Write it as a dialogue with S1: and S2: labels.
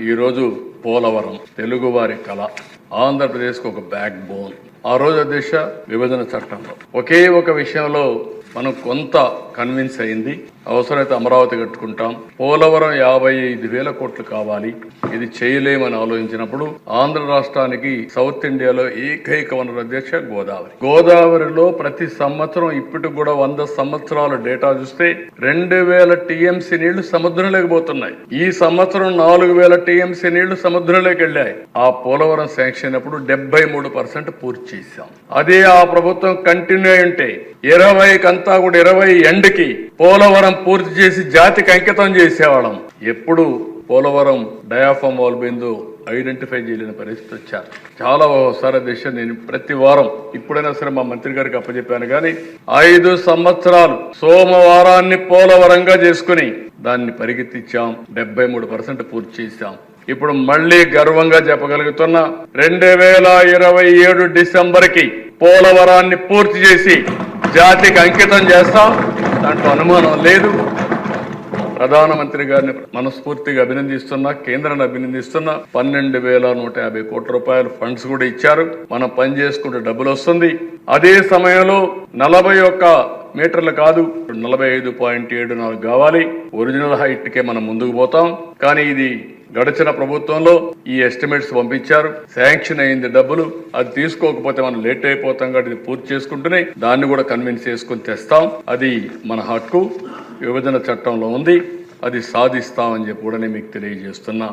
S1: ఈరోజు పోలవరం తెలుగువారి కళ ఆంధ్రప్రదేశ్కు ఒక బ్యాక్ బోన్ ఆ రోజు దిశ విభజన చట్టంలో. ఒకే ఒక విషయంలో మనం కొంత కన్విన్స్ అయింది. అవసరమైతే అమరావతి కట్టుకుంటాం. పోలవరం యాభై ఐదు వేల కోట్లు కావాలి. ఇది చేయలేమని ఆలోచించినప్పుడు ఆంధ్ర రాష్ట్రానికి సౌత్ ఇండియాలో ఏకైక వనరు అధ్యక్ష గోదావరి. గోదావరిలో ప్రతి సంవత్సరం ఇప్పటికి కూడా వంద సంవత్సరాల డేటా చూస్తే రెండు వేల టీఎంసీ నీళ్ళు సముద్రంలోకి పోతున్నాయి. ఈ సంవత్సరం నాలుగు వేల టీఎంసీ నీళ్ళు సముద్రంలోకి వెళ్ళాయి. ఆ పోలవరం శాంక్షన్ అయినప్పుడు డెబ్బై మూడు పర్సెంట్ పూర్తి చేశాం. అదే ఆ ప్రభుత్వం కంటిన్యూ అయి ఉంటే ఇరవై కంతా కూడా ఇరవై ఎండ్కి పోలవరం పూర్తి చేసి జాతికి అంకితం చేసేవాళ్ళం. ఎప్పుడు పోలవరం డయాఫామ్ వాల్ బిందు ఐడెంటిఫై చేయలేని పరిస్థితి వచ్చారు. చాలా ఒకసారి దిశ నేను ప్రతి వారం ఇప్పుడైనా సరే మా మంత్రి గారికి అప్పచెప్పాను. కానీ ఐదు సంవత్సరాలు సోమవారాన్ని పోలవరంగా చేసుకుని దాన్ని పరిగెత్తిచ్చాం. డెబ్బై మూడు పర్సెంట్ పూర్తి చేశాం. ఇప్పుడు మళ్ళీ గర్వంగా చెప్పగలుగుతున్నా రెండు వేల ఇరవై ఏడు డిసెంబర్కి పోలవరాన్ని పూర్తి చేసి జాతికి అంకితం చేస్తాం. దాంట్లో అనుమానం లేదు. ప్రధానమంత్రి గారిని మనస్ఫూర్తిగా అభినందిస్తున్నా కేంద్రాన్ని అభినందిస్తున్నా పన్నెండు వేల నూట యాభై కోట్ల రూపాయలు ఫండ్స్ కూడా ఇచ్చారు. మనం పని చేసుకుంటే డబ్బులు వస్తుంది. అదే సమయంలో నలభై ఒక్క మీటర్లు కాదు నలభై ఐదు పాయింట్ ఏడు నాలుగు కావాలి. ఒరిజినల్ హైట్ కే మనం ముందుకు పోతాం. కానీ ఇది గడిచిన ప్రభుత్వంలో ఈ ఎస్టిమేట్స్ పంపించారు. శాంక్షన్ అయింది డబ్బులు. అది తీసుకోకపోతే మనం లేట్ అయిపోతాం కాబట్టి ఇది పూర్తి చేసుకుంటూనే దాన్ని కూడా కన్విన్స్ చేసుకుని తెస్తాం. అది మన హక్కు. విభజన చట్టంలో ఉంది. అది సాధిస్తామని చెప్పి కూడా నేను మీకు తెలియజేస్తున్నా.